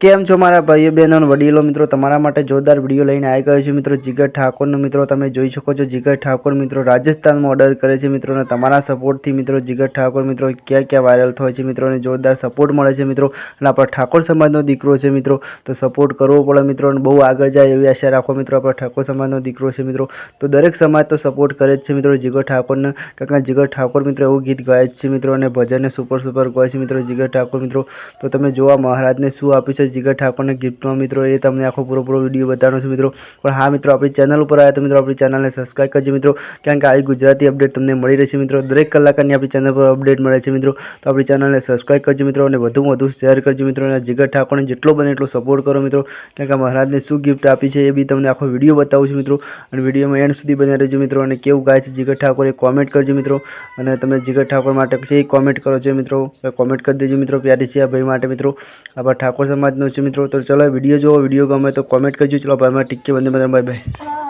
કેમ છો મારા ભાઈઓ બહેનો વડીલો? મિત્રો, તમારા માટે જોરદાર વીડિયો લઈને આવી ગયો છે. મિત્રો, જીગર ઠાકોરનો મિત્રો, તમે જોઈ શકો છો. જીગર ઠાકોર મિત્રો રાજસ્થાનમાં ઓર્ડર કરે છે. મિત્રો, અને તમારા સપોર્ટથી મિત્રો જીગર ઠાકોર મિત્રો ક્યાં ક્યાં વાયરલ થાય છે. મિત્રો, અને જોરદાર સપોર્ટ મળે છે. મિત્રો, અને આપણા ઠાકોર સમાજનો દીકરો છે. મિત્રો, તો સપોર્ટ કરવો પડે. મિત્રો, અને બહુ આગળ જાય એવી આશા રાખો. મિત્રો, આપણા ઠાકોર સમાજનો દીકરો છે. મિત્રો, તો દરેક સમાજ તો સપોર્ટ કરે જ છે. મિત્રો, જીગર ઠાકોરને કાંકના જીગર ઠાકોર મિત્રો એવું ગીત ગાય જ છે. મિત્રો, અને ભજનને સુપર સુપર ગાય છે. મિત્રો, જીગર ઠાકોર મિત્રો, તો તમે જોવા મહારાજને શું આપ્યું છે? જીગર ઠાકોરને ગિફ્ટમાં મિત્રો, એ તમને આખો પૂરો પૂરો વીડિયો બતાવવાનો છે મિત્રો. પણ હા મિત્રો, આપણી ચેનલ ઉપર આવ્યા તો મિત્રો, આપણી ચેનલને સબસ્ક્રાઈબ કરજો મિત્રો. કારણ કે આવી ગુજરાતી અપડેટ તમને મળી રહેશે મિત્રો. દરેક કલાકની આપણી ચેનલ પર અપડેટ મળે છે મિત્રો. તો આપણી ચેનલને સબસ્ક્રાઈબ કરજો મિત્રો અને વધુમાં વધુ શેર કરજો મિત્રો. અને જીગર ઠાકોરને જેટલો બને એટલો સપોર્ટ કરો મિત્રો. કારણ કે મહારાજને શું ગિફ્ટ આપી છે એ બી તમને આખો વીડિયો બતાવું છું મિત્રો. અને વિડીયોમાં એન્ડ સુધી બન્યા રહેજો મિત્રો. અને કેવું ગાય છે જીગર ઠાકોર કોમેન્ટ કરજો મિત્રો. અને તમે જીગર ઠાકોર માટે એ કોમેન્ટ કરો છો મિત્રો કોમેન્ટ કરી દેજો મિત્રો. પ્યારી છે આ ભાઈ માટે મિત્રો. આપણા ઠાકોર સમાજનો છે મિત્રો. તો ચલો વીડિયો જોવો. વીડિયો ગમે તો કોમેન્ટ કરજો. ચલો ભાઈ ટીકી વંદે બધા બાય બાય.